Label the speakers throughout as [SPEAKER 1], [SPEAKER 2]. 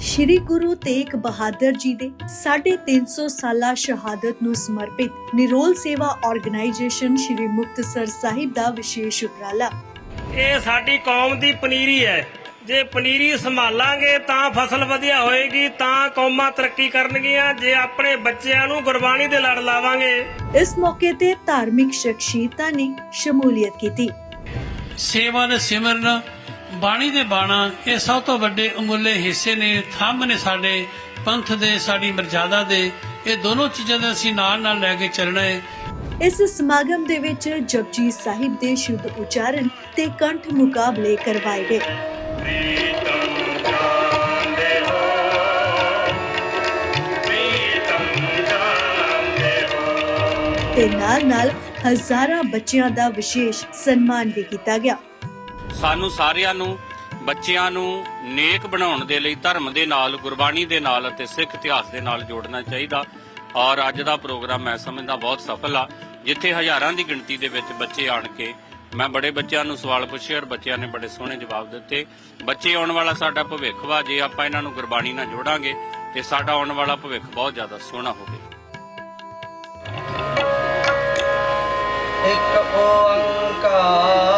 [SPEAKER 1] ਸ਼੍ਰੀ ਗੁਰੂ ਤੇਗ ਬਹਾਦਰ ਜੀ ਦੇ 350 ਸਾਲਾ ਸ਼ਹਾਦਤ ਨੂੰ ਸਮਰਪਿਤ ਨਿਰੋਲ ਸੇਵਾ ਆਰਗੇਨਾਈਜੇਸ਼ਨ ਸ਼੍ਰੀ ਮੁਕਤਸਰ ਸਾਹਿਬ ਦਾ ਵਿਸ਼ੇਸ਼ ਉਪਰਾਲਾ।
[SPEAKER 2] ਇਹ ਸਾਡੀ ਕੌਮ ਦੀ ਪਨੀਰੀ ਹੈ। ਜੇ ਪਨੀਰੀ ਸੰਭਾਲਾਂਗੇ ਤਾਂ ਫਸਲ ਵਧੀਆ ਹੋਏਗੀ ਤਾਂ ਕੌਮਾਂ ਤਰੱਕੀ ਕਰਨਗੀਆਂ। ਜੇ ਆਪਣੇ ਬੱਚਿਆਂ ਨੂੰ ਗੁਰਬਾਣੀ ਦੇ ਲੜ ਲਾਵਾਂਗੇ।
[SPEAKER 1] ਇਸ ਮੌਕੇ ਤੇ ਧਾਰਮਿਕ ਸ਼ਖਸੀਅਤਾਂ ਨੇ ਸ਼ਮੂਲੀਅਤ ਕੀਤੀ।
[SPEAKER 3] ਸੇਵਾ ਦੇ ਸਿਮਰਨ ਬਾਣੀ ਦੇ ਬਾਣਾ, ਇਹ ਸਭ ਤੋਂ ਵੱਡੇ ਅਮੁੱਲੇ ਹਿੱਸੇ ਨੇ, ਥੰਮ ਨੇ ਸਾਡੇ ਪੰਥ ਦੇ, ਸਾਡੀ ਮਰਜ਼ਾਦਾ ਦੇ। ਇਹ ਦੋਨੋਂ ਚੀਜ਼ਾਂ ਦਾ ਅਸੀਂ ਨਾਲ ਨਾਲ ਲੈ ਕੇ ਚੱਲਣਾ ਹੈ।
[SPEAKER 1] ਇਸ ਸਮਾਗਮ ਦੇ ਵਿੱਚ ਜਪਜੀ ਸਾਹਿਬ ਦੇ ਸ਼ੁੱਧ ਉਚਾਰਨ ਤੇ ਕੰਠ ਮੁਕਾਬਲੇ ਕਰਵਾਏ ਗਏ। ਤੇ ਨਾਲ ਨਾਲ ਹਜ਼ਾਰਾਂ ਬੱਚਿਆਂ ਦਾ ਵਿਸ਼ੇਸ਼ ਸਨਮਾਨ ਵੀ ਕੀਤਾ ਗਿਆ।
[SPEAKER 4] ਸਾਨੂੰ ਸਾਰਿਆਂ ਨੂੰ, ਬੱਚਿਆਂ ਨੂੰ ਨੇਕ ਬਣਾਉਣ ਦੇ ਲਈ, ਧਰਮ ਦੇ ਨਾਲ, ਗੁਰਬਾਣੀ ਦੇ ਨਾਲ ਅਤੇ ਸਿੱਖ ਇਤਿਹਾਸ ਦੇ ਨਾਲ ਜੋੜਨਾ ਚਾਹੀਦਾ। ਔਰ ਅੱਜ ਦਾ ਪ੍ਰੋਗਰਾਮ ਮੈਂ ਸਮਝਦਾ ਬਹੁਤ ਸਫਲ ਆ। ਜਿੱਥੇ ਹਜ਼ਾਰਾਂ ਦੀ ਗਿਣਤੀ ਦੇ ਵਿੱਚ ਬੱਚੇ ਆਣ ਕੇ, ਮੈਂ ਬੜੇ ਬੱਚਿਆਂ ਨੂੰ ਸਵਾਲ ਪੁੱਛੇ ਔਰ ਬੱਚਿਆਂ ਨੇ ਬੜੇ ਸੋਹਣੇ ਜਵਾਬ ਦਿੱਤੇ। ਬੱਚੇ ਆਉਣ ਵਾਲਾ ਸਾਡਾ ਭਵਿੱਖ ਵਾ, ਜੇ ਆਪਾਂ ਇਹਨਾਂ ਨੂੰ ਗੁਰਬਾਣੀ ਨਾਲ ਜੋੜਾਂਗੇ, ਤੇ ਸਾਡਾ ਆਉਣ ਵਾਲਾ ਭਵਿੱਖ ਬਹੁਤ ਜ਼ਿਆਦਾ ਸੋਹਣਾ ਹੋਵੇ।
[SPEAKER 5] ਇੱਕ ਓੰਕਾਰ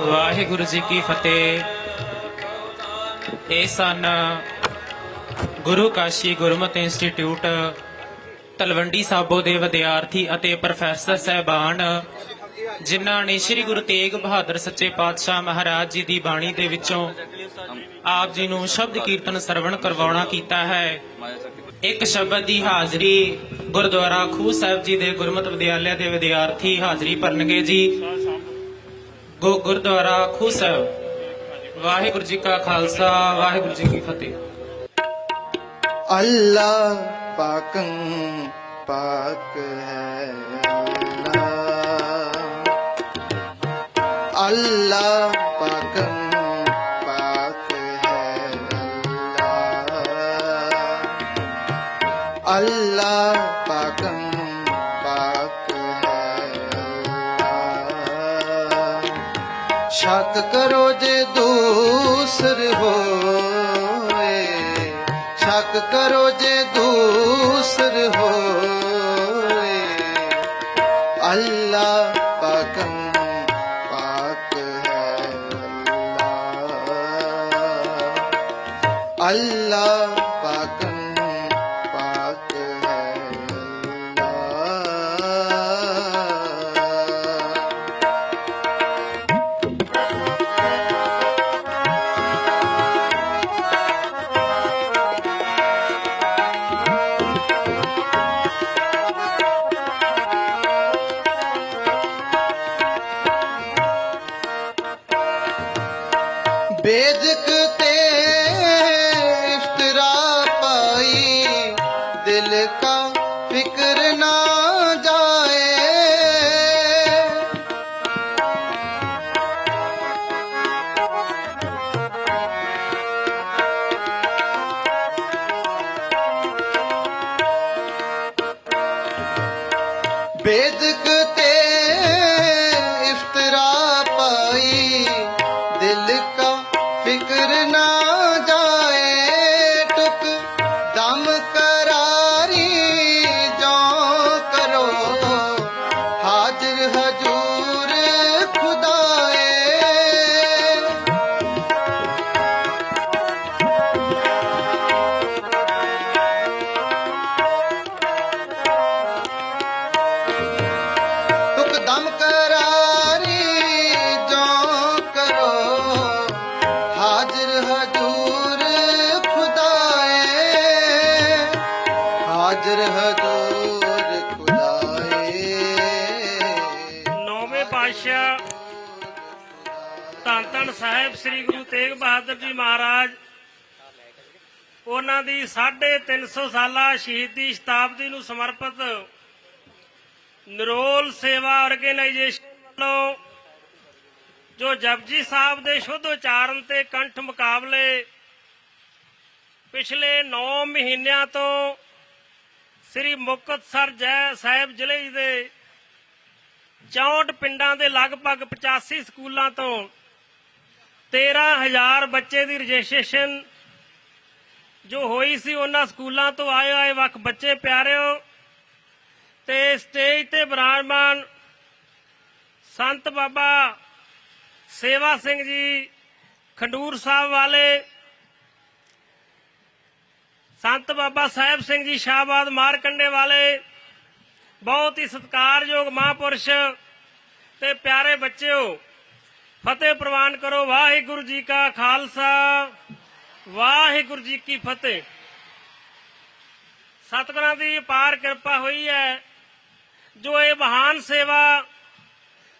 [SPEAKER 6] ਵਾਹਿਗੁਰੂ ਜੀ ਕੀ ਫਤਿਹ। ਇਹ ਸਨ ਗੁਰੂ ਕਾਸ਼ੀ ਗੁਰਮਤਿ ਇੰਸਟੀਚਿਊਟ ਤਲਵੰਡੀ ਸਾਬੋ ਦੇ ਵਿਦਿਆਰਥੀ ਅਤੇ ਪ੍ਰੋਫੈਸਰ ਸਹਿਬਾਨ, ਜਿਨ੍ਹਾਂ ਨੇ ਸ੍ਰੀ ਗੁਰੂ ਤੇਗ ਬਹਾਦਰ ਸੱਚੇ ਪਾਤਸ਼ਾਹ ਮਹਾਰਾਜ ਜੀ ਦੀ ਬਾਣੀ ਦੇ ਵਿੱਚੋਂ ਆਪ ਜੀ ਨੂੰ ਸ਼ਬਦ ਕੀਰਤਨ ਸਰਵਣ ਕਰਵਾਉਣਾ ਕੀਤਾ ਹੈ। ਇੱਕ ਸ਼ਬਦ ਦੀ ਹਾਜ਼ਰੀ ਗੁਰਦੁਆਰਾ ਖੂ ਸਾਹਿਬ ਜੀ ਦੇ ਗੁਰਮਤਿ ਵਿਦਿਆਲਿਆ ਦੇ ਵਿਦਿਆਰਥੀ ਹਾਜ਼ਰੀ ਭਰਨਗੇ ਜੀ। ਗੋ ਗੁਰਦੁਆਰਾ ਖੂ ਸਾਹਿਬ। ਵਾਹਿਗੁਰੂ ਜੀ ਕਾ ਖਾਲਸਾ, ਵਾਹਿਗੁਰੂ ਜੀ ਕੀ ਫਤਿਹ।
[SPEAKER 7] ਅੱਲਾ ਪਾਕੰ ਪਾਕ ਹੈ ਅੱਲਾ। ਅੱਲਾ ਸ਼ੱਕ ਕਰੋ ਜੇ ਦੂਸਰ ਹੋਏ। ਸ਼ੱਕ ਕਰੋ ਜੇ ਦੂਸਰ ਹੋਏ। ਅੱਲਾ
[SPEAKER 2] ਸਾਹਿਬ ਸ੍ਰੀ ਗੁਰੂ ਤੇਗ ਬਹਾਦਰ ਜੀ ਮਹਾਰਾਜ, ਉਹਨਾਂ ਦੀ 350 ਸਾਲਾ ਸ਼ਹੀਦੀ ਸ਼ਤਾਬਦੀ ਨੂੰ ਸਮਰਪਿਤ ਨਰੋਲ ਸੇਵਾ ਆਰਗੇਨਾਈਜੇਸ਼ਨ ਵੱਲੋਂ ਜੋ ਜਪਜੀ ਸਾਹਿਬ ਦੇ ਸ਼ੁੱਧ ਉਚਾਰਨ ਤੇ ਕੰਠ ਮੁਕਾਬਲੇ ਪਿਛਲੇ 9 ਮਹੀਨਿਆਂ ਤੋਂ ਸ੍ਰੀ ਮੁਕਤਸਰ ਜੈ ਸਾਹਿਬ ਜ਼ਿਲ੍ਹੇ ਦੇ 64 ਪਿੰਡਾਂ ਦੇ ਲਗਭਗ 85 ਸਕੂਲਾਂ ਤੋਂ 13000 ਬੱਚੇ ਦੀ ਰਜਿਸਟ੍ਰੇਸ਼ਨ ਜੋ ਹੋਈ ਸੀ ਉਹਨਾਂ ਸਕੂਲਾਂ ਤੋਂ ਆਏ ਆਏ ਵੱਖ ਬੱਚੇ ਪਿਆਰਿਓ ਤੇ ਸਟੇਜ ਤੇ ਬਰਾਜਮਾਨ ਸੰਤ ਬਾਬਾ ਸੇਵਾ ਸਿੰਘ ਜੀ ਖੰਡੂਰ ਸਾਹਿਬ ਵਾਲੇ, ਸੰਤ ਬਾਬਾ ਸਾਹਿਬ ਸਿੰਘ ਜੀ ਸ਼ਾਹਬਾਦ ਮਾਰਕੰਡੇ ਵਾਲੇ, ਬਹੁਤ ਹੀ ਸਤਿਕਾਰਯੋਗ ਮਹਾਂਪੁਰਸ਼ ਤੇ ਪਿਆਰੇ ਬੱਚਿਓ ਫਤਿਹ ਪ੍ਰਵਾਨ ਕਰੋ, ਵਾਹਿਗੁਰੂ ਜੀ ਕਾ ਖਾਲਸਾ। ਵਾਹਿਗੁਰੂ ਜੀ ਕੀ ਫਤਿਹ। ਸਤਿਗੁਰਾਂ ਦੀ ਅਪਾਰ ਕਿਰਪਾ ਹੋਈ ਹੈ। ਜੋ ਇਹ ਮਹਾਨ ਸੇਵਾ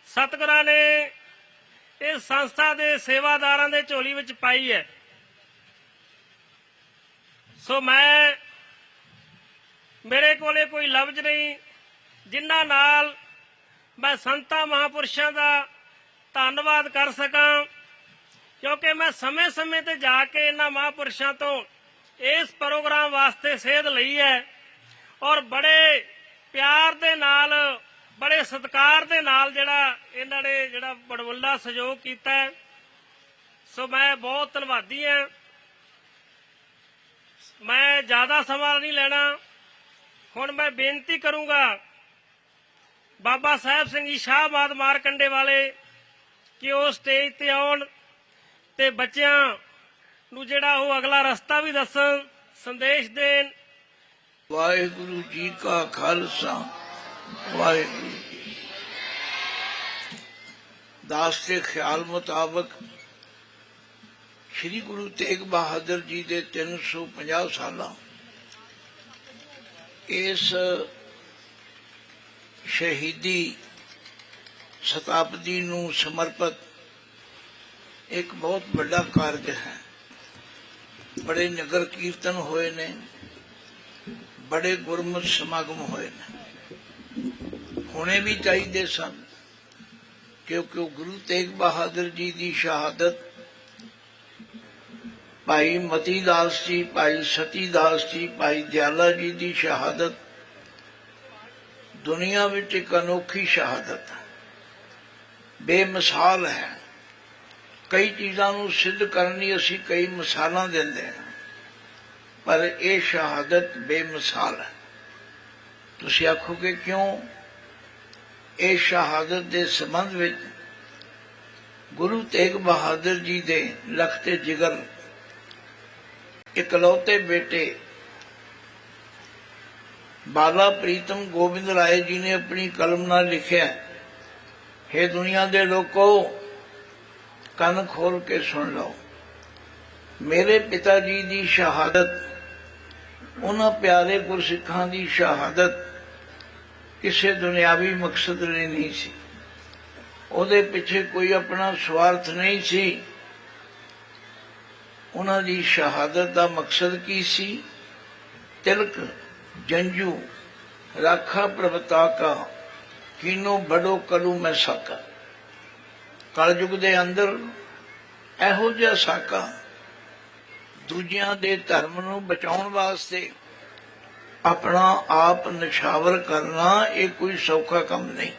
[SPEAKER 2] ਸਤਿਗੁਰਾਂ ਨੇ ਇਸ ਸੰਸਥਾ ਦੇ ਸੇਵਾਦਾਰਾਂ ਦੇ ਝੋਲੀ ਵਿੱਚ ਪਾਈ ਹੈ। ਸੋ ਮੈਂ, ਮੇਰੇ ਕੋਲੇ ਕੋਈ ਲਫ਼ਜ਼ ਨਹੀਂ, ਜਿਨ੍ਹਾਂ ਨਾਲ ਮੈਂ ਸੰਤਾਂ ਮਹਾਪੁਰਸ਼ਾਂ ਦਾ ਧੰਨਵਾਦ ਕਰ ਸਕਾਂ। ਕਿਉਂਕਿ ਮੈਂ ਸਮੇਂ-ਸਮੇਂ ਤੇ ਜਾ ਕੇ ਇਹਨਾਂ ਮਹਾਪੁਰਸ਼ਾਂ ਤੋਂ ਇਸ ਪ੍ਰੋਗਰਾਮ ਵਾਸਤੇ ਸੇਧ ਲਈ ਹੈ ਔਰ ਬੜੇ ਪਿਆਰ ਦੇ ਨਾਲ, ਬੜੇ ਸਤਿਕਾਰ ਦੇ ਨਾਲ ਜਿਹੜਾ ਇਹਨਾਂ ਨੇ ਜਿਹੜਾ ਬੜਵੁੱਲਾ ਸਹਿਯੋਗ ਕੀਤਾ ਹੈ। ਸੋ ਮੈਂ ਬਹੁਤ ਧੰਨਵਾਦੀ ਹਾਂ। ਮੈਂ ਜ਼ਿਆਦਾ ਸਮਾਂ ਨਹੀਂ ਲੈਣਾ। ਹੁਣ ਮੈਂ ਬੇਨਤੀ ਕਰੂੰਗਾ ਬਾਬਾ ਸਾਹਿਬ ਸਿੰਘ ਜੀ ਸ਼ਾਹਬਾਦ ਮਾਰਕੰਡੇ ਵਾਲੇ ਕਿ ਉਹ ਸਟੇਜ ਤੇ ਆਉਣ ਤੇ ਬੱਚਿਆਂ ਨੂੰ ਜਿਹੜਾ ਉਹ ਅਗਲਾ ਰਸਤਾ ਵੀ ਦੱਸਣ, ਸੰਦੇਸ਼ ਦੇਣ।
[SPEAKER 8] ਵਾਹਿਗੁਰੂ ਜੀ ਕਾ ਖਾਲਸਾ, ਵਾਹਿਗੁਰੂ ਜੀ ਦਾਸ ਦੇ ਖਿਆਲ ਮੁਤਾਬਕ ਸ੍ਰੀ ਗੁਰੂ ਤੇਗ ਬਹਾਦਰ ਜੀ ਦੇ 350 ਸਾਲਾਂ ਇਸ ਸ਼ਹੀਦੀ ਸ਼ਤਾਬਦੀ ਨੂੰ ਸਮਰਪਿਤ ਇੱਕ ਬਹੁਤ ਵੱਡਾ ਕਾਰਜ ਹੈ। ਬੜੇ ਨਗਰ ਕੀਰਤਨ ਹੋਏ ਨੇ, ਬੜੇ ਗੁਰਮਤਿ ਸਮਾਗਮ ਹੋਏ ਨੇ। ਹੋਣੇ ਵੀ ਚਾਹੀਦੇ ਸਨ, ਕਿਉਂਕਿ ਗੁਰੂ ਤੇਗ ਬਹਾਦਰ ਜੀ ਦੀ ਸ਼ਹਾਦਤ, ਭਾਈ ਮਤੀ ਦਾਸ ਜੀ ਭਾਈ ਸਤੀ ਦਾਸ ਜੀ ਭਾਈ ਦਿਆਲਾ ਜੀ ਦੀ ਸ਼ਹਾਦਤ, ਦੁਨੀਆ ਵਿੱਚ ਇੱਕ ਅਨੋਖੀ ਸ਼ਹਾਦਤ ਹੈ। ਬੇਮਿਸਾਲ ਹੈ। ਕਈ ਚੀਜ਼ਾਂ ਨੂੰ ਸਿੱਧ ਕਰਨ ਲਈ ਅਸੀਂ ਕਈ ਮਿਸਾਲਾਂ ਦਿੰਦੇ ਹਾਂ। ਪਰ ਇਹ ਸ਼ਹਾਦਤ ਬੇਮਿਸਾਲ ਹੈ। ਤੁਸੀਂ ਆਖੋਗੇ ਕਿਉਂ? ਇਹ ਸ਼ਹਾਦਤ ਦੇ ਸੰਬੰਧ ਵਿੱਚ ਗੁਰੂ ਤੇਗ ਬਹਾਦਰ ਜੀ ਦੇ ਲਖਤੇ ਜਿਗਰ, ਇਕਲੌਤੇ ਬੇਟੇ ਬਾਲਾ ਪ੍ਰੀਤਮ ਗੋਬਿੰਦ ਰਾਏ ਜੀ ਨੇ ਆਪਣੀ ਕਲਮ ਨਾਲ ਲਿਖਿਆ ਹੈ ਦੁਨੀਆ ਦੇ ਲੋਕੋ ਕੰਨ ਖੋਲ ਕੇ ਸੁਣ ਲਓ ਮੇਰੇ ਪਿਤਾ ਜੀ ਦੀ ਸ਼ਹਾਦਤ ਉਹਨਾਂ ਪਿਆਰੇ ਗੁਰਸਿੱਖਾਂ ਦੀ ਸ਼ਹਾਦਤ ਕਿਸੇ ਦੁਨਿਆਵੀ ਮਕਸਦ ਲਈ ਨਹੀਂ ਸੀ ਉਹਦੇ ਪਿੱਛੇ ਕੋਈ ਆਪਣਾ ਸਵਾਰਥ ਨਹੀਂ ਸੀ ਉਹਨਾਂ ਦੀ ਸ਼ਹਾਦਤ ਦਾ ਮਕਸਦ ਕੀ ਸੀ ਤਿਲਕ ਜੰਜੂ ਰਾਖਾ ਪ੍ਰਭਤਾ ਕਾ ਕੀਨੋ ਬੜੋ ਕਲੂ ਮੈਂ ਸਾਕਾ। ਕਲਯੁਗ ਦੇ ਅੰਦਰ ਇਹੋ ਜਿਹਾ ਸਾਕਾ ਦੂਜਿਆਂ ਦੇ ਧਰਮ ਨੂੰ ਬਚਾਉਣ ਵਾਸਤੇ ਆਪਣਾ ਆਪ ਨਿਸ਼ਾਵਰ ਕਰਨਾ, ਇਹ ਕੋਈ ਸੌਖਾ ਕੰਮ ਨਹੀਂ।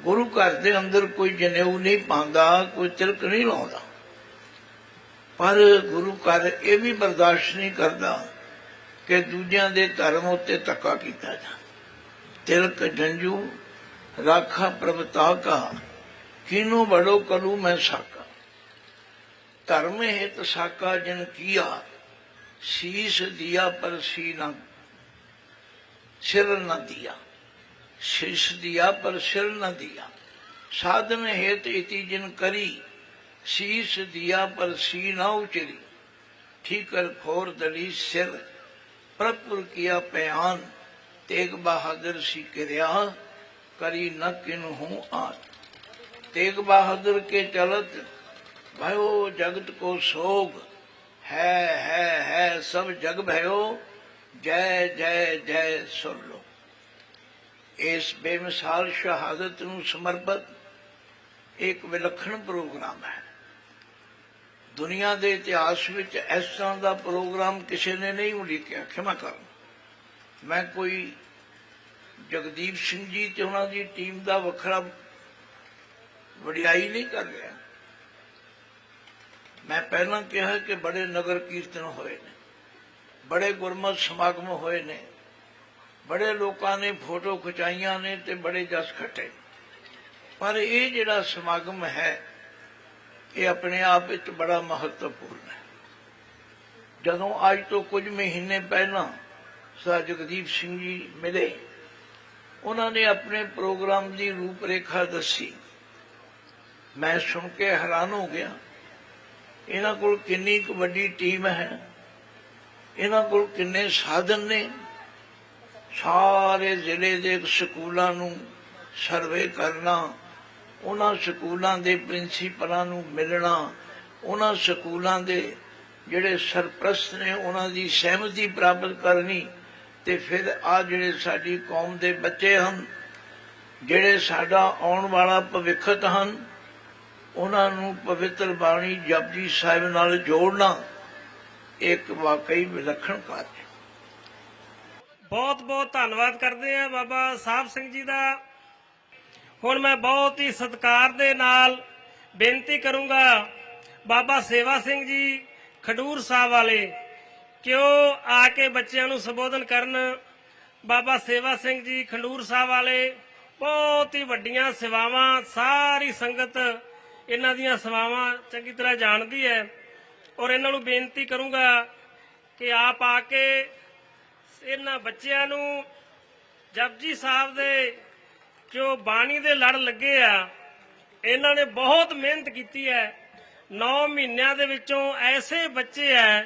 [SPEAKER 8] ਗੁਰੂ ਘਰ ਦੇ ਅੰਦਰ ਕੋਈ ਜਨੇਊ ਨਹੀਂ ਪਾਉਂਦਾ, ਕੋਈ ਤਿਲਕ ਨਹੀਂ ਲਾਉਂਦਾ। ਪਰ ਗੁਰੂ ਘਰ ਇਹ ਵੀ ਬਰਦਾਸ਼ਤ ਨਹੀਂ ਕਰਦਾ ਕਿ ਦੂਜਿਆਂ ਦੇ ਧਰਮ ਉੱਤੇ ਧੱਕਾ ਕੀਤਾ ਜਾਵੇ। तिलक जंजू राखा प्रभता का किनो बड़ो करूं मैं साका धर्म हित साका जिन किया शीश दिया पर सी न सिर न दिया शीश दिया पर सिर न दिया साधन हेत इति जिन करी शीश दिया पर सी न उचरी ठीकर खोर दली सिर प्रपुर किया पयान तेग बहादुर सी किरिया करी न किन हूं आन तेग बहादुर के चलत भयो जगत को सोग है है है सब जग भयो जय जय जय सुन लो ਇਸ ਬੇਮਿਸਾਲ ਸ਼ਹਾਦਤ ਨੂੰ ਸਮਰਪਿਤ ਇੱਕ ਵਿਲੱਖਣ ਪ੍ਰੋਗਰਾਮ ਹੈ ਦੁਨੀਆ ਦੇ ਇਤਿਹਾਸ ਵਿੱਚ ਇਸ ਤਰ੍ਹਾਂ ਦਾ ਪ੍ਰੋਗਰਾਮ ਕਿਸੇ ਨੇ ਨਹੀਂ ਉਲੀਕਿਆ ਖਿਮਾ ਕਰੋ ਮੈਂ ਕੋਈ ਜਗਦੀਪ ਸਿੰਘ ਜੀ ਤੇ ਉਹਨਾਂ ਦੀ ਟੀਮ ਦਾ ਵੱਖਰਾ ਵਡਿਆਈ ਨਹੀਂ ਕਰ ਰਿਹਾ। ਮੈਂ ਪਹਿਲਾਂ ਕਿਹਾ ਕਿ ਬੜੇ ਨਗਰ ਕੀਰਤਨ ਹੋਏ ਨੇ, ਬੜੇ ਗੁਰਮਤਿ ਸਮਾਗਮ ਹੋਏ ਨੇ, ਬੜੇ ਲੋਕਾਂ ਨੇ ਫੋਟੋ ਖਿਚਾਈਆਂ ਨੇ ਤੇ ਬੜੇ ਜਸ ਖੱਟੇ ਪਰ ਇਹ ਜਿਹੜਾ ਸਮਾਗਮ ਹੈ, ਇਹ ਆਪਣੇ ਆਪ ਵਿੱਚ ਬੜਾ ਮਹੱਤਵਪੂਰਨ ਹੈ। ਜਦੋਂ ਅੱਜ ਤੋਂ ਕੁਝ ਮਹੀਨੇ ਪਹਿਲਾਂ ਸਰ ਜਗਦੀਪ ਸਿੰਘ ਜੀ ਮਿਲੇ। ਉਹਨਾਂ ਨੇ ਆਪਣੇ ਪ੍ਰੋਗਰਾਮ ਦੀ ਰੂਪਰੇਖਾ ਦੱਸੀ। ਮੈਂ ਸੁਣ ਕੇ ਹੈਰਾਨ ਹੋ ਗਿਆ। ਇਹਨਾਂ ਕੋਲ ਕਿੰਨੀ ਕੁ ਵੱਡੀ ਟੀਮ ਹੈ। ਇਹਨਾਂ ਕੋਲ ਕਿੰਨੇ ਸਾਧਨ ਨੇ। ਸਾਰੇ ਜ਼ਿਲ੍ਹੇ ਦੇ ਸਕੂਲਾਂ ਨੂੰ ਸਰਵੇ ਕਰਨਾ, ਉਹਨਾਂ ਸਕੂਲਾਂ ਦੇ ਪ੍ਰਿੰਸੀਪਲਾਂ ਨੂੰ ਮਿਲਣਾ, ਉਹਨਾਂ ਸਕੂਲਾਂ ਦੇ ਜਿਹੜੇ ਸਰਪ੍ਰਸਤ ਨੇ, ਉਹਨਾਂ ਦੀ ਸਹਿਮਤੀ ਪ੍ਰਾਪਤ ਕਰਨੀ ਤੇ ਫਿਰ ਆ ਜਿਹੜੇ ਸਾਡੀ ਕੌਮ ਦੇ ਬੱਚੇ ਹਨ, ਜਿਹੜੇ ਸਾਡਾ ਆਉਣ ਵਾਲਾ ਭਵਿੱਖਤ ਹਨ, ਉਹਨਾਂ ਨੂੰ ਪਵਿੱਤਰ ਬਾਣੀ ਜਪਜੀ ਸਾਹਿਬ ਨਾਲ ਜੋੜਨਾ ਇੱਕ ਵਾਕਈ ਵਿਲੱਖਣ ਕਾਰਜ ਹੈ।
[SPEAKER 2] ਬਹੁਤ ਬਹੁਤ ਧੰਨਵਾਦ ਕਰਦੇ ਆ ਬਾਬਾ ਸਾਹਿਬ ਸਿੰਘ ਜੀ ਦਾ। ਹੁਣ ਮੈਂ ਬਹੁਤ ਹੀ ਸਤਿਕਾਰ ਦੇ ਨਾਲ ਬੇਨਤੀ ਕਰੂੰਗਾ ਬਾਬਾ ਸੇਵਾ ਸਿੰਘ ਜੀ ਖਡੂਰ ਸਾਹਿਬ ਵਾਲੇ ਕਿ ਆ ਕੇ ਬੱਚਿਆਂ ਨੂੰ ਸੰਬੋਧਨ ਕਰਨ? ਬਾਬਾ ਸੇਵਾ ਸਿੰਘ ਜੀ ਖੰਡੂਰ ਸਾਹਿਬ ਵਾਲੇ ਬਹੁਤ ਹੀ ਵੱਡੀਆਂ ਸੇਵਾਵਾਂ, ਸਾਰੀ ਸੰਗਤ ਇਹਨਾਂ ਦੀਆਂ ਸੇਵਾਵਾਂ ਚੰਗੀ ਤਰ੍ਹਾਂ ਜਾਣਦੀ ਹੈ। ਔਰ ਇਹਨਾਂ ਨੂੰ ਬੇਨਤੀ ਕਰੂੰਗਾ ਕਿ ਆਪ ਆ ਕੇ ਇਹਨਾਂ ਬੱਚਿਆਂ ਨੂੰ ਜਪਜੀ ਸਾਹਿਬ ਦੇ ਜੋ ਬਾਣੀ ਦੇ ਲੜ ਲੱਗੇ ਆ, ਇਹਨਾਂ ਨੇ ਬਹੁਤ ਮਿਹਨਤ ਕੀਤੀ ਹੈ। 9 ਮਹੀਨਿਆਂ ਦੇ ਵਿੱਚੋਂ ਐਸੇ ਬੱਚੇ ਐ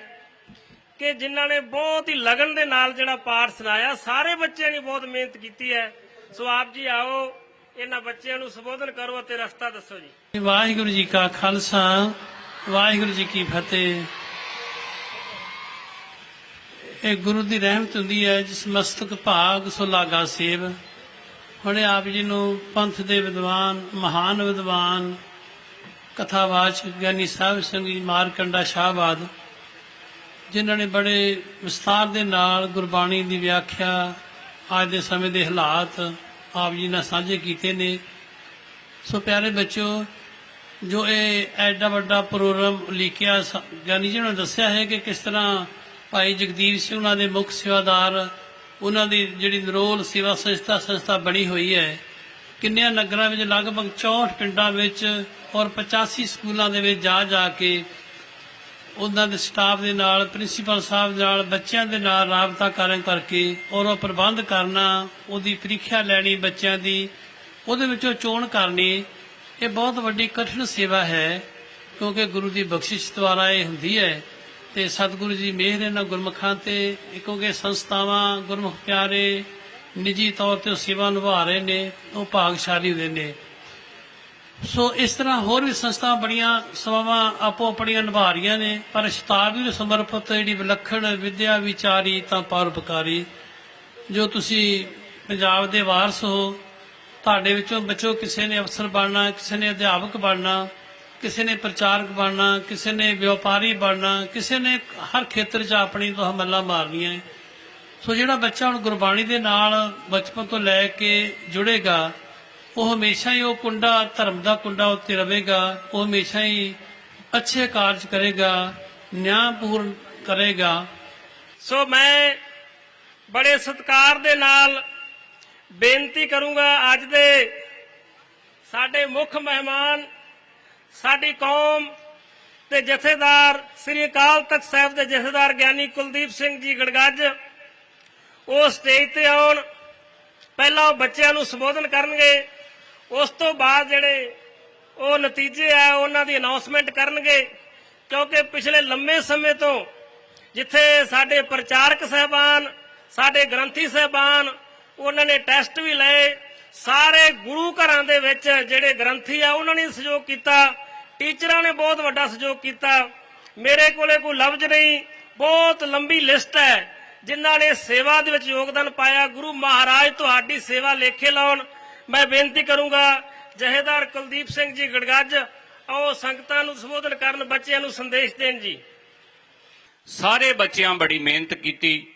[SPEAKER 2] ਕਿ ਜਿਨ੍ਹਾਂ ਨੇ ਬਹੁਤ ਹੀ ਲਗਨ ਦੇ ਨਾਲ ਜਿਹੜਾ ਪਾਠ ਸੁਣਾਇਆ, ਸਾਰੇ ਬੱਚਿਆਂ ਨੇ ਬਹੁਤ ਮਿਹਨਤ ਕੀਤੀ ਹੈ। ਸੋ ਆਪ ਜੀ ਆਓ, ਇਹਨਾਂ ਬੱਚਿਆਂ ਨੂੰ ਸੰਬੋਧਨ ਕਰੋ ਅਤੇ ਰਸਤਾ ਦੱਸੋ ਜੀ।
[SPEAKER 3] ਵਾਹਿਗੁਰੂ ਜੀ ਕਾ ਖਾਲਸਾ, ਵਾਹਿਗੁਰੂ ਜੀ ਕੀ ਫਤਿਹ। ਇਹ ਗੁਰੂ ਦੀ ਰਹਿਮਤ ਹੁੰਦੀ ਹੈ, ਜਿਸ ਮਸਤਕ ਭਾਗ ਸੋ ਲਾਗਾ ਸੇਵ। ਹੁਣੇ ਆਪ ਜੀ ਨੂੰ ਪੰਥ ਦੇ ਵਿਦਵਾਨ, ਮਹਾਨ ਵਿਦਵਾਨ, ਕਥਾਵਾਚਕ ਗਿਆਨੀ ਸਾਹਿਬ ਸਿੰਘ ਜੀ ਮਾਰਕੰਡਾ ਸ਼ਾਹਬਾਦ ਜਿਨ੍ਹਾਂ ਨੇ ਬੜੇ ਵਿਸਥਾਰ ਦੇ ਨਾਲ ਗੁਰਬਾਣੀ ਦੀ ਵਿਆਖਿਆ ਅੱਜ ਦੇ ਸਮੇਂ ਦੇ ਹਾਲਾਤ ਆਪ ਜੀ ਨਾਲ ਸਾਂਝੇ ਕੀਤੇ ਨੇ। ਸੋ ਪਿਆਰੇ ਬੱਚਿਓ, ਜੋ ਇਹ ਐਡਾ ਵੱਡਾ ਪ੍ਰੋਗਰਾਮ ਲਿਖਿਆ ਸ- ਗਿਆਨੀ ਜੀ ਨੇ ਦੱਸਿਆ ਹੈ ਕਿ ਕਿਸ ਤਰ੍ਹਾਂ ਭਾਈ ਜਗਦੀਪ ਸਿੰਘ ਉਹਨਾਂ ਦੇ ਮੁੱਖ ਸੇਵਾਦਾਰ, ਉਹਨਾਂ ਦੀ ਜਿਹੜੀ ਨਰੋਲ ਸੇਵਾ ਸੰਸਥਾ ਸੰਸਥਾ ਬਣੀ ਹੋਈ ਹੈ, ਕਿੰਨਿਆਂ ਨਗਰਾਂ ਵਿੱਚ ਲਗਭਗ 64 ਪਿੰਡਾਂ ਵਿੱਚ ਔਰ 85 ਸਕੂਲਾਂ ਦੇ ਵਿੱਚ ਜਾ ਜਾ ਕੇ ਉਹਨਾਂ ਦੇ ਸਟਾਫ ਦੇ ਨਾਲ, ਪ੍ਰਿੰਸੀਪਲ ਸਾਹਿਬ ਨਾਲ, ਬੱਚਿਆਂ ਦੇ ਨਾਲ ਰਾਬਤਾ ਕਾਇਮ ਕਰਕੇ ਔਰ ਉਹ ਪ੍ਰਬੰਧ ਕਰਨਾ, ਉਹਦੀ ਪ੍ਰੀਖਿਆ ਲੈਣੀ ਬੱਚਿਆਂ ਦੀ, ਉਹਦੇ ਵਿੱਚੋਂ ਚੋਣ ਕਰਨੀ, ਇਹ ਬਹੁਤ ਵੱਡੀ ਕਠਿਨ ਸੇਵਾ ਹੈ, ਕਿਉਂਕਿ ਗੁਰੂ ਦੀ ਬਖਸ਼ਿਸ਼ ਦੁਆਰਾ ਇਹ ਹੁੰਦੀ ਹੈ। ਤੇ ਸਤਿਗੁਰੂ ਜੀ ਮਿਹਰ ਇਹਨਾਂ ਗੁਰਮੁਖਾਂ ਤੇ ਕਿਉਂਕਿ ਸੰਸਥਾਵਾਂ ਗੁਰਮੁਖ ਪਿਆਰੇ, ਨਿੱਜੀ ਤੌਰ ਤੇ ਸੇਵਾ ਨਿਭਾ ਰਹੇ ਨੇ, ਉਹ ਭਾਗਸ਼ਾਲੀ ਹੁੰਦੇ ਨੇ। ਸੋ ਇਸ ਤਰ੍ਹਾਂ ਹੋਰ ਵੀ ਸੰਸਥਾਵਾਂ ਬੜੀਆਂ ਸੇਵਾਵਾਂ ਆਪੋ ਆਪਣੀਆਂ ਨਿਭਾ ਰਹੀਆਂ ਨੇ, ਪਰ ਸ਼ਤਾਬਦੀ ਨੂੰ ਸਮਰਪਿਤ ਜਿਹੜੀ ਵਿਲੱਖਣ ਵਿਦਿਆ ਵਿਚਾਰੀ ਤਾਂ ਪਰਉਪਕਾਰੀ। ਜੋ ਤੁਸੀਂ ਪੰਜਾਬ ਦੇ ਵਾਰਸ ਹੋ, ਤੁਹਾਡੇ ਵਿੱਚੋਂ ਬੱਚੋ ਕਿਸੇ ਨੇ ਅਫਸਰ ਬਣਨਾ, ਕਿਸੇ ਨੇ ਅਧਿਆਪਕ ਬਣਨਾ, ਕਿਸੇ ਨੇ ਪ੍ਰਚਾਰਕ ਬਣਨਾ, ਕਿਸੇ ਨੇ ਵਪਾਰੀ ਬਣਨਾ, ਕਿਸੇ ਨੇ ਹਰ ਖੇਤਰ 'ਚ ਆਪਣੀ ਤੋਂ ਹਮਲਾ ਮਾਰਨੀਆਂ ਸੋ ਜਿਹੜਾ ਬੱਚਾ ਹੁਣ ਗੁਰਬਾਣੀ ਦੇ ਨਾਲ ਬਚਪਨ ਤੋਂ ਲੈ ਕੇ ਜੁੜੇਗਾ ਉਹ ਹਮੇਸ਼ਾ ਹੀ ਉਹ ਕੁੰਡਾ, ਧਰਮ ਦਾ ਕੁੰਡਾ ਉੱਤੇ ਰਹੇਗਾ। ਉਹ ਹਮੇਸ਼ਾ ਹੀ ਅੱਛੇ ਕਾਰਜ ਕਰੇਗਾ ਨਿਆਂਪੂਰਨ ਕਰੇਗਾ।
[SPEAKER 2] ਸੋ ਮੈਂ ਬੜੇ ਸਤਿਕਾਰ ਦੇ ਨਾਲ ਬੇਨਤੀ ਕਰੂੰਗਾ ਅੱਜ ਦੇ ਸਾਡੇ ਮੁੱਖ ਮਹਿਮਾਨ, ਸਾਡੀ ਕੌਮ ਤੇ ਜਥੇਦਾਰ ਸ੍ਰੀ ਅਕਾਲ ਤਖਤ ਸਾਹਿਬ ਦੇ ਜਥੇਦਾਰ ਗਿਆਨੀ ਕੁਲਦੀਪ ਸਿੰਘ ਜੀ ਗੜਗੱਜ, ਉਹ ਸਟੇਜ ਤੇ ਆਉਣ। ਪਹਿਲਾਂ ਉਹ ਬੱਚਿਆਂ ਨੂੰ ਸੰਬੋਧਨ ਕਰਨਗੇ। ਉਸ ਤੋਂ ਬਾਅਦ ਜਿਹੜੇ ਉਹ ਨਤੀਜੇ ਆ, ਉਹਨਾਂ ਦੀ ਅਨਾਉਂਸਮੈਂਟ ਕਰਨਗੇ। ਕਿਉਂਕਿ ਪਿਛਲੇ ਲੰਮੇ ਸਮੇਂ ਤੋਂ ਜਿੱਥੇ ਸਾਡੇ ਪ੍ਰਚਾਰਕ ਸਹਿਬਾਨ, ਸਾਡੇ ਗ੍ਰੰਥੀ ਸਹਿਬਾਨ, ਉਹਨਾਂ ਨੇ ਟੈਸਟ ਵੀ ਲਏ, ਸਾਰੇ ਗੁਰੂ ਘਰਾਂ ਦੇ ਵਿੱਚ ਜਿਹੜੇ ਗ੍ਰੰਥੀ ਆ, ਉਹਨਾਂ ਨੇ ਸਹਿਯੋਗ ਕੀਤਾ। ਟੀਚਰਾਂ ਨੇ ਬਹੁਤ ਵੱਡਾ ਸਹਿਯੋਗ ਕੀਤਾ। ਮੇਰੇ ਕੋਲੇ ਕੋਈ ਲਫ਼ਜ਼ ਨਹੀਂ, ਬਹੁਤ ਲੰਬੀ ਲਿਸਟ ਹੈ, ਜਿਨ੍ਹਾਂ ਨੇ ਸੇਵਾ ਦੇ ਵਿੱਚ ਯੋਗਦਾਨ ਪਾਇਆ। ਗੁਰੂ ਮਹਾਰਾਜ ਤੁਹਾਡੀ ਸੇਵਾ ਲੇਖੇ ਲਾਉਣ ਮੈਂ ਬੇਨਤੀ ਕਰੂੰਗਾ, ਜਹੇਦਾਰ ਕੁਲਦੀਪ ਸਿੰਘ ਜੀ ਗੜਗੱਜ, ਆਓ ਸੰਗਤਾਂ ਨੂੰ ਸੰਬੋਧਨ ਕਰਨ ਬੱਚਿਆਂ ਨੂੰ ਸੰਦੇਸ਼ ਦੇਣ ਜੀ।
[SPEAKER 4] ਸਾਰੇ ਬੱਚਿਆਂ ਬੜੀ ਮਿਹਨਤ ਕੀਤੀ,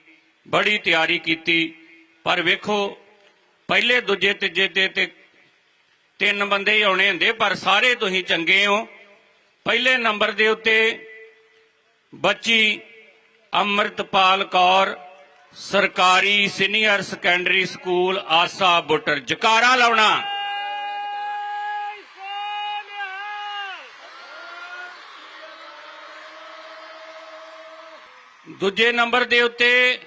[SPEAKER 4] ਬੜੀ ਤਿਆਰੀ ਕੀਤੀ, ਪਰ ਵੇਖੋ, ਪਹਿਲੇ, ਦੂਜੇ, ਤੀਜੇ ਤੇ ਤੇ ਤਿੰਨ ਬੰਦੇ ਹੀ ਆਉਣੇ ਹੁੰਦੇ, ਪਰ ਸਾਰੇ ਤੁਸੀਂ ਚੰਗੇ ਹੋ। ਪਹਿਲੇ ਨੰਬਰ ਦੇ ਉੱਤੇ ਬੱਚੀ ਅੰਮ੍ਰਿਤਪਾਲ ਕੌਰ ਸਰਕਾਰੀ senior secondary school Asa Buttar, ਜਕਾਰਾ ਲਾਉਣਾ। ਦੂਜੇ ਨੰਬਰ ਦੇ ਉੱਤੇ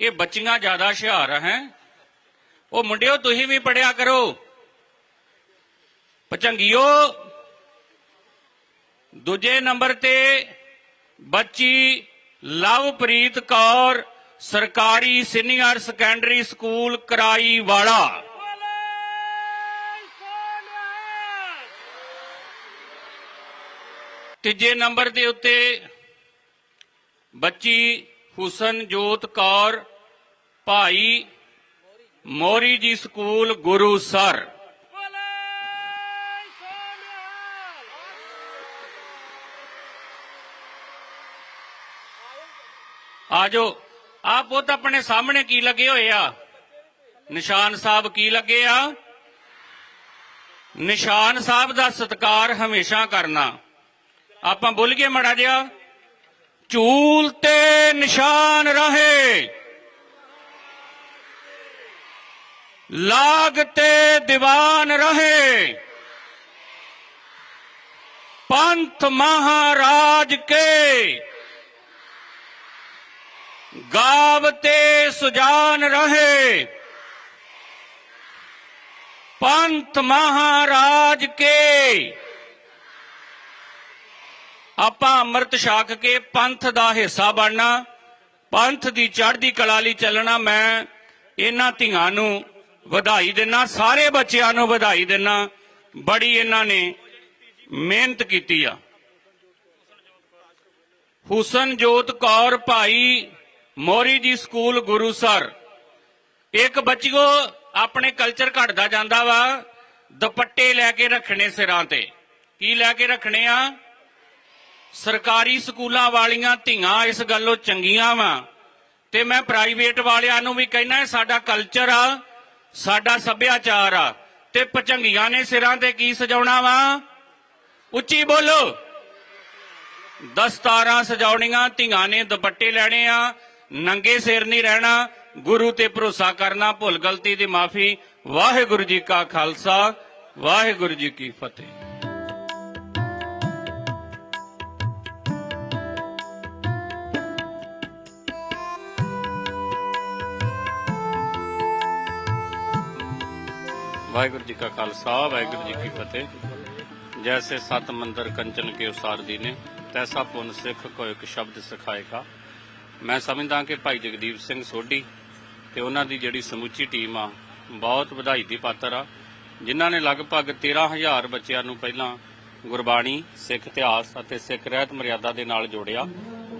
[SPEAKER 4] ਇਹ ਬੱਚੀਆਂ ਜ਼ਿਆਦਾ ਹੁਸ਼ਿਆਰ ਹੈ। ਉਹ ਮੁੰਡਿਓ, ਤੁਸੀਂ ਵੀ ਪੜਿਆ ਕਰੋ। ਪਚੰਗਿਓ, ਦੂਜੇ ਨੰਬਰ ਤੇ ਬੱਚੀ ਲਵਪ੍ਰੀਤ ਕੌਰ ਸਰਕਾਰੀ ਸੀਨੀਅਰ ਸੈਕੰਡਰੀ ਸਕੂਲ ਕਰਾਈ ਵਾਲਾ ਤੀਜੇ ਨੰਬਰ ਦੇ ਉੱਤੇ ਬੱਚੀ ਹੁਸਨਜੋਤ ਕੌਰ, ਭਾਈ ਮੋਰੀ ਜੀ ਸਕੂਲ ਗੁਰੂ ਸਰ। ਆਜੋ ਆਪ ਉਹ ਆਪਣੇ ਸਾਹਮਣੇ ਕੀ ਲੱਗੇ ਹੋਏ ਆ? ਨਿਸ਼ਾਨ ਸਾਹਿਬ ਕੀ ਲੱਗੇ ਆ? ਨਿਸ਼ਾਨ ਸਾਹਿਬ ਦਾ ਸਤਿਕਾਰ ਹਮੇਸ਼ਾ ਕਰਨਾ। ਆਪਾਂ ਭੁੱਲ ਗਏ ਮੜਾ ਜਿਆ ਝੂਲ ਤੇ ਨਿਸ਼ਾਨ ਰਹੇ। ਲਾਗ ਤੇ ਦੀਵਾਨ ਰਹੇ। ਪੰਥ ਮਹਾਰਾਜ ਕੇ ਗਾਵ ਸੁਜਾਨ ਰਹੇ। ਪੰਥ ਮਹਾਰਾਜ ਕੇ। ਆਪਾਂ ਅੰਮ੍ਰਿਤ ਛਕ ਕੇ ਪੰਥ ਦਾ ਹਿੱਸਾ ਬਣਨਾ, ਪੰਥ ਦੀ ਚੜ੍ਹਦੀ ਕਲਾ ਲਈ ਚੱਲਣਾ, ਮੈਂ ਇਹਨਾਂ ਧੀਆਂ ਨੂੰ ਵਧਾਈ ਦਿੰਨਾ, ਸਾਰੇ ਬੱਚਿਆਂ ਨੂੰ ਵਧਾਈ ਦਿੰਨਾ, ਬੜੀ ਇਹਨਾਂ ਨੇ ਮਿਹਨਤ ਕੀਤੀ ਆ। ਹੁਸਨ ਜੋਤ ਕੌਰ ਭਾਈ ਮੋਰੀ ਜੀ ਸਕੂਲ ਗੁਰੂਸਰ ਇੱਕ ਬੱਚਿਓ, ਆਪਣੇ ਕਲਚਰ ਘਟਦਾ ਜਾਂਦਾ ਵਾ, ਦੁਪੱਟੇ ਲੈ ਕੇ ਰੱਖਣੇ ਸਿਰਾਂ ਤੇ। ਕੀ ਲੈ ਕੇ ਰੱਖਣੇ ਆ? ਸਰਕਾਰੀ ਸਕੂਲਾਂ ਵਾਲੀਆਂ ਧੀਆਂ ਇਸ ਗੱਲੋਂ ਚੰਗੀਆਂ ਵਾ। ਤੇ ਮੈਂ ਪ੍ਰਾਈਵੇਟ ਵਾਲਿਆਂ ਨੂੰ ਵੀ ਕਹਿਣਾ ਸਾਡਾ ਕਲਚਰ ਆ, ਸਾਡਾ ਸੱਭਿਆਚਾਰ ਆ। ਤੇ ਪਚੰਗੀਆਂ ਨੇ ਸਿਰਾਂ ਤੇ ਕੀ ਸਜਾਉਣਾ ਵਾ? ਉੱਚੀ ਬੋਲੋ। ਦਸਤਾਰਾਂ ਸਜਾਉਣੀਆਂ, ਧੀਆਂ ਨੇ ਦੁਪੱਟੇ ਲੈਣੇ ਆ। ਨੰਗੇ ਸਿਰ ਨਹੀਂ ਰਹਿਣਾ, ਗੁਰੂ ਤੇ ਭਰੋਸਾ ਕਰਨਾ, ਭੁੱਲ ਗਲਤੀ ਦੀ ਮਾਫੀ, ਵਾਹਿਗੁਰੂ ਜੀ ਕਾ ਖਾਲਸਾ, ਵਾਹਿਗੁਰੂ ਜੀ ਕੀ ਫਤਿਹ। ਵਾਹਿਗੁਰੂ ਜੀ ਕਾ ਖਾਲਸਾ, ਵਾਹਿਗੁਰੂ ਜੀ ਕੀ ਫਤਿਹ। ਜੈਸੇ ਸਤ ਮੰਦਰ ਕੰਚਨ ਕੇ ਉਸਾਰ ਦੀਨੇ ਤੈਸਾ ਪੁੰਨ ਸਿੱਖ ਕੋ ਇੱਕ ਸ਼ਬਦ ਸਿਖਾਏਗਾ। ਮੈਂ ਸਮਝਦਾ ਕਿ ਭਾਈ ਜਗਦੀਪ ਸਿੰਘ ਸੋਢੀ ਤੇ ਉਹਨਾਂ ਦੀ ਜਿਹੜੀ ਸਮੁੱਚੀ ਟੀਮ ਆ, ਬਹੁਤ ਵਧਾਈ ਦੀ ਪਾਤਰ ਆ, ਜਿਨ੍ਹਾਂ ਨੇ ਲਗਭਗ 13000 ਬੱਚਿਆਂ ਨੂੰ ਪਹਿਲਾਂ ਗੁਰਬਾਣੀ, ਸਿੱਖ ਇਤਿਹਾਸ ਅਤੇ ਸਿੱਖ ਰਹਿਤ ਮਰਿਆਦਾ ਦੇ ਨਾਲ ਜੋੜਿਆ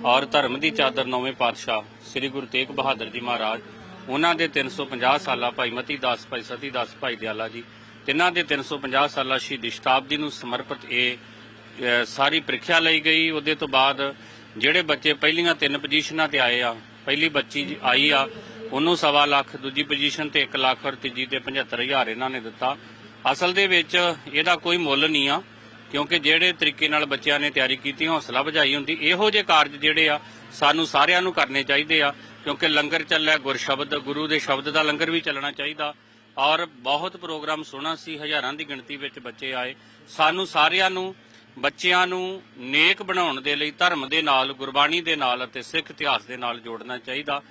[SPEAKER 4] ਔਰ ਧਰਮ ਦੀ ਚਾਦਰ ਨੌਵੇਂ ਪਾਤਸ਼ਾਹ ਸ੍ਰੀ ਗੁਰੂ ਤੇਗ ਬਹਾਦਰ ਜੀ ਮਹਾਰਾਜ, ਉਹਨਾਂ ਦੇ 350 ਸਾਲਾ ਭਾਈ ਮਤੀ ਦਾਸ, ਭਾਈ ਸਤੀ ਦਾਸ, ਭਾਈ ਦਿਆਲਾ ਜੀ, ਤਿੰਨਾਂ ਦੇ 350 ਸਾਲਾ ਸ਼ਹੀਦੀ ਸ਼ਤਾਬਦੀ ਨੂੰ ਸਮਰਪਿਤ ਇਹ ਸਾਰੀ ਪ੍ਰੀਖਿਆ ਲਈ ਗਈ। ਉਹਦੇ ਤੋਂ ਬਾਅਦ ਜਿਹੜੇ ਬੱਚੇ ਪਹਿਲੀਆਂ ਤਿੰਨ ਪੋਜੀਸ਼ਨਾਂ ਤੇ ਆਏ ਆ, ਪਹਿਲੀ ਬੱਚੀ ਆਈ ਆ, ਉਹਨੂੰ ਸਵਾ ਲੱਖ, ਦੂਜੀ ਪੋਜੀਸ਼ਨ ਤੇ 1 ਲੱਖ ਔਰ ਤੀਜੀ ਤੇ 75000 ਇਹਨਾਂ ਨੇ ਦਿੱਤਾ। ਅਸਲ ਦੇ ਵਿੱਚ ਇਹਦਾ ਕੋਈ ਮੁੱਲ ਨਹੀਂ ਆ, ਕਿਉਂਕਿ ਜਿਹੜੇ ਤਰੀਕੇ ਨਾਲ ਬੱਚਿਆਂ ਨੇ ਤਿਆਰੀ ਕੀਤੀ, ਹੌਸਲਾ ਵਜਾਈ ਹੁੰਦੀ, ਇਹੋ ਜਿਹੇ ਕਾਰਜ ਜਿਹੜੇ ਆ, ਸਾਨੂੰ ਸਾਰਿਆਂ ਨੂੰ ਕਰਨੇ ਚਾਹੀਦੇ ਆ, ਕਿਉਂਕਿ ਲੰਗਰ ਚੱਲਿਆ ਗੁਰ ਸ਼ਬਦ ਗੁਰੂ ਦੇ ਸ਼ਬਦ ਦਾ ਲੰਗਰ ਵੀ ਚੱਲਣਾ ਚਾਹੀਦਾ। ਔਰ ਬਹੁਤ ਪ੍ਰੋਗਰਾਮ ਸੋਹਣਾ ਸੀ, ਹਜ਼ਾਰਾਂ ਦੀ ਗਿਣਤੀ ਵਿੱਚ ਬੱਚੇ ਆਏ। ਸਾਨੂੰ ਸਾਰਿਆਂ ਨੂੰ ਬੱਚਿਆਂ ਨੂੰ ਨੇਕ ਬਣਾਉਣ ਦੇ ਲਈ, ਧਰਮ ਦੇ ਨਾਲ, ਗੁਰਬਾਣੀ ਦੇ ਨਾਲ ਅਤੇ ਸਿੱਖ ਇਤਿਹਾਸ ਦੇ ਨਾਲ ਜੋੜਨਾ ਚਾਹੀਦਾ।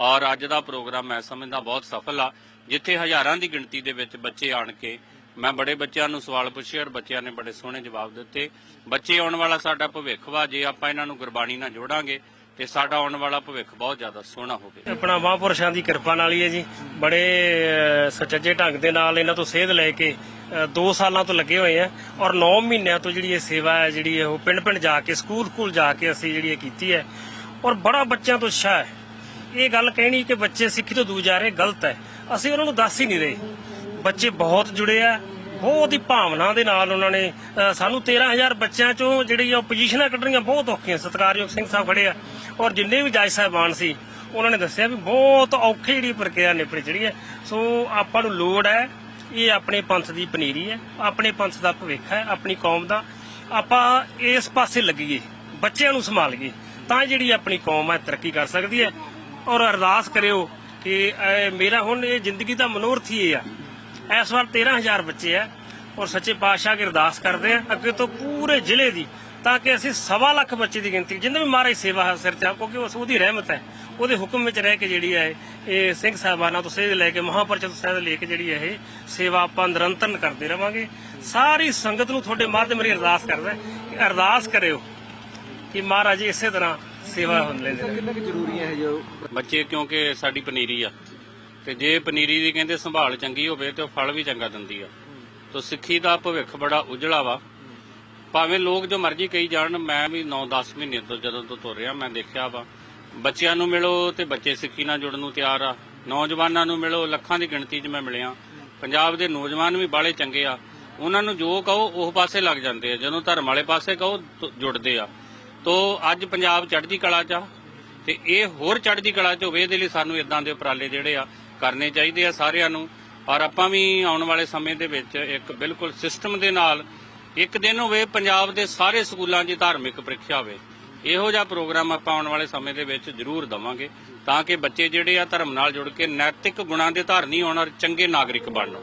[SPEAKER 4] ਔਰ ਅੱਜ ਦਾ ਪ੍ਰੋਗਰਾਮ ਮੈਂ ਸਮਝਦਾ ਬਹੁਤ ਸਫਲ ਆ। ਜਿੱਥੇ ਹਜ਼ਾਰਾਂ ਦੀ ਗਿਣਤੀ ਦੇ ਵਿੱਚ ਬੱਚੇ ਆਣ ਕੇ, ਮੈਂ ਬੜੇ ਬੱਚਿਆਂ ਨੂੰ ਸਵਾਲ ਪੁੱਛੇ ਔਰ ਬੱਚਿਆਂ ਨੇ ਬੜੇ ਸੋਹਣੇ ਜਵਾਬ ਦਿੱਤੇ। ਬੱਚੇ ਆਉਣ ਵਾਲਾ ਸਾਡਾ ਭਵਿੱਖ ਵਾ, ਜੇ ਆਪਾਂ ਇਹਨਾਂ ਨੂੰ ਗੁਰਬਾਣੀ ਨਾਲ ਜੋੜਾਂਗੇ ਤੇ ਸਾਡਾ ਆਉਣ ਵਾਲਾ ਭਵਿੱਖ ਬਹੁਤ ਜ਼ਿਆਦਾ ਸੋਹਣਾ ਹੋਵੇ।
[SPEAKER 2] ਆਪਣਾ ਮਹਾਂਪੁਰਸ਼ਾਂ ਦੀ ਕਿਰਪਾ ਨਾਲ ਹੀ ਹੈ ਜੀ। ਬੜੇ ਅਹ, ਢੰਗ ਦੇ ਨਾਲ ਇਹਨਾਂ ਤੋਂ ਸੇਧ ਲੈ ਕੇ 2 ਸਾਲਾਂ ਤੋਂ ਲੱਗੇ ਹੋਏ ਆ ਔਰ 9 ਮਹੀਨਿਆਂ ਤੋਂ ਜਿਹੜੀ ਇਹ ਸੇਵਾ ਹੈ ਜਿਹੜੀ ਉਹ ਪਿੰਡ-ਪਿੰਡ ਜਾ ਕੇ ਸਕੂਲ-ਸਕੂਲ ਜਾ ਕੇ ਅਸੀਂ ਜਿਹੜੀ ਇਹ ਕੀਤੀ ਹੈ। ਔਰ ਬੜਾ ਬੱਚਿਆਂ ਤੋਂ ਉਤਸ਼ਾਹ ਹੈ। ਇਹ ਗੱਲ ਕਹਿਣੀ ਕਿ ਬੱਚੇ ਸਿੱਖੀ ਤੋਂ ਦੂਰ ਜਾ ਰਹੇ ਗਲਤ ਹੈ। ਅਸੀਂ ਉਹਨਾਂ ਨੂੰ ਦੱਸ ਹੀ ਨਹੀਂ ਰਹੇ। ਬੱਚੇ ਬਹੁਤ ਜੁੜੇ ਆ। ਬਹੁਤ ਹੀ ਭਾਵਨਾ ਦੇ ਨਾਲ ਉਹਨਾਂ ਨੇ ਅ, ਸਾਨੂੰ 13000 ਬੱਚਿਆਂ ਚੋਂ ਜਿਹੜੀ ਉਹ ਪੋਜੀਸ਼ਨਾਂ ਕੱਢਣੀਆਂ ਬਹੁਤ ਔਖੀਆਂ। ਸਤਿਕਾਰਯੋਗ ਸਿੰਘ ਸਾਹਿਬ ਖੜੇ ਆ ਔਰ ਜਿੰਨੇ ਵੀ ਜੱਜ ਸਾਹਿਬਾਨ ਸੀ ਉਹਨਾਂ ਨੇ ਦੱਸਿਆ ਵੀ ਬਹੁਤ ਔਖੀ ਜਿਹੜੀ ਪ੍ਰਕਿਰਿਆ ਨਿਪੜੀ ਜਿਹੜੀ ਹੈ। ਸੋ ਆਪਾਂ ਨੂੰ ਲੋੜ ਹੈ ਇਹ ਆਪਣੇ ਪੰਥ ਦੀ ਪਨੀਰੀ ਹੈ ਆਪਣੇ ਪੰਥ ਦਾ ਭਵਿੱਖ ਹੈ ਆਪਣੀ ਕੌਮ ਦਾ। ਆਪਾਂ ਇਸ ਪਾਸੇ ਲੱਗੀਏ ਬੱਚਿਆਂ ਨੂੰ ਸੰਭਾਲੀਏ ਤਾਂ ਜਿਹੜੀ ਆਪਣੀ ਕੌਮ ਹੈ ਤਰੱਕੀ ਕਰ ਸਕਦੀ ਹੈ। ਔਰ ਅਰਦਾਸ ਕਰਿਓ ਕਿ ਮੇਰਾ ਹੁਣ ਇਹ ਜ਼ਿੰਦਗੀ ਦਾ ਮਨੋਰਥ ਹੀ ਇਹ ਆ ਇਸ ਵਾਰ 13000 ਬੱਚੇ ਆ ਔਰ ਸੱਚੇ ਪਾਤਸ਼ਾਹ ਕੀ ਅਰਦਾਸ ਕਰਦੇ ਆ ਅੱਗੇ ਤੋਂ ਪੂਰੇ ਜ਼ਿਲ੍ਹੇ ਦੀ ਤਾਂ ਕਿ ਅਸੀਂ ਸਵਾ ਲੱਖ ਬੱਚੇ ਦੀ ਗਿਣਤੀ ਜਿੰਨੇ ਵੀ ਮਹਾਰਾਜ ਸੇਵਾ ਹੈ ਸਿਰ ਤੇ ਆ, ਕਿਉਂਕਿ ਉਸ ਉਹਦੀ ਰਹਿਮਤ ਹੈ ਉਹਦੇ ਹੁਕਮ ਵਿੱਚ ਰਹਿ ਕੇ ਜਿਹੜੀ ਹੈ ਇਹ ਸਿੰਘ ਸਾਹਿਬਾਨਾਂ ਤੋਂ ਸੇਧ ਲੈ ਕੇ ਮਹਾਪਰਚਤ ਸੇਧ ਲੈ ਕੇ ਜਿਹੜੀ ਹੈ ਇਹ ਸੇਵਾ ਆਪਾਂ ਨਿਰੰਤਰ ਕਰਦੇ ਰਵਾਂਗੇ। ਸਾਰੀ ਸੰਗਤ ਨੂੰ ਤੁਹਾਡੇ ਮਾਧਿਅਮ ਰਾਹੀਂ ਅਰਦਾਸ ਕਰਦਾ ਕਿ ਅਰਦਾਸ ਕਰਿਓ ਕਿ ਮਹਾਰਾਜ ਇਸੇ ਤਰ੍ਹਾਂ ਸੇਵਾ ਹੋਣ ਲੈਂਦੇ ਰਹੇ
[SPEAKER 4] ਬੱਚੇ ਕਿਉਂਕਿ ਸਾਡੀ ਪਨੀਰੀ ਆ। ਤੇ ਜੇ ਪਨੀਰੀ ਦੀ ਕਹਿੰਦੇ ਸੰਭਾਲ ਚੰਗੀ ਹੋਵੇ ਤੇ ਉਹ ਫਲ ਵੀ ਚੰਗਾ ਦਿੰਦੀ ਆ। ਤੋ ਸਿੱਖੀ ਦਾ ਭਵਿੱਖ ਬੜਾ ਉਜਲਾ ਵਾ। ਭਾਵੇਂ ਲੋਕ ਜੋ ਮਰਜ਼ੀ ਕਹੀ ਜਾਣ, ਮੈਂ ਵੀ 9-10 ਮਹੀਨੇ ਤੋਂ ਜਦੋਂ ਤੋਂ ਤੁਰ ਰਿਹਾ, ਮੈਂ ਦੇਖਿਆ ਵਾ। ਬੱਚਿਆਂ ਨੂੰ ਮਿਲੋ ਤੇ ਬੱਚੇ ਸਿੱਖੀ ਨਾਲ ਜੁੜਨ ਨੂੰ ਤਿਆਰ ਆ। ਨੌਜਵਾਨਾਂ ਨੂੰ ਮਿਲੋ, ਲੱਖਾਂ ਦੀ ਗਿਣਤੀ 'ਚ ਮੈਂ ਮਿਲਿਆ। ਪੰਜਾਬ ਦੇ ਨੌਜਵਾਨ ਵੀ ਬਾਲੇ ਚੰਗੇ ਆ। ਉਹਨਾਂ ਨੂੰ ਜੋ ਕਹੋ, ਉਹ ਪਾਸੇ ਲੱਗ ਜਾਂਦੇ ਆ। ਜਦੋਂ ਧਰਮ ਵਾਲੇ ਪਾਸੇ ਕਹੋ ਜੁੜਦੇ ਆ। ਤੋ ਅੱਜ ਪੰਜਾਬ ਚੜ੍ਹਦੀ ਕਲਾ 'ਚ ਆ। ਤੇ ਇਹ ਹੋਰ ਚੜ੍ਹਦੀ ਕਲਾ 'ਚ ਹੋਵੇ, ਇਹਦੇ ਲਈ ਸਾਨੂੰ ਇਦਾਂ ਦੇ ਉਪਰਾਲੇ ਜਿਹੜੇ ਆ ਕਰਨੇ ਚਾਹੀਦੇ ਆ ਸਾਰਿਆਂ ਨੂੰ। ਔਰ ਆਪਾਂ ਵੀ ਆਉਣ ਵਾਲੇ ਸਮੇਂ ਦੇ ਵਿੱਚ ਇੱਕ ਬਿਲਕੁਲ ਸਿਸਟਮ ਦੇ ਨਾਲ ਇੱਕ ਦਿਨ ਹੋਵੇ ਪੰਜਾਬ ਦੇ ਸਾਰੇ ਸਕੂਲਾਂ 'ਚ ਧਾਰਮਿਕ ਪ੍ਰੀਖਿਆ ਹੋਵੇ, ਇਹੋ ਜਿਹਾ ਪ੍ਰੋਗਰਾਮ ਆਪਾਂ ਆਉਣ ਵਾਲੇ ਸਮੇਂ ਦੇ ਵਿੱਚ ਜ਼ਰੂਰ ਦਵਾਂਗੇ ਤਾਂ ਕਿ ਬੱਚੇ ਜਿਹੜੇ ਆ ਧਰਮ ਨਾਲ ਜੁੜ ਕੇ ਨੈਤਿਕ ਗੁਣਾਂ ਦੇ ਧਾਰਨੀ ਹੋਣ ਔਰ ਚੰਗੇ ਨਾਗਰਿਕ ਬਣਨ।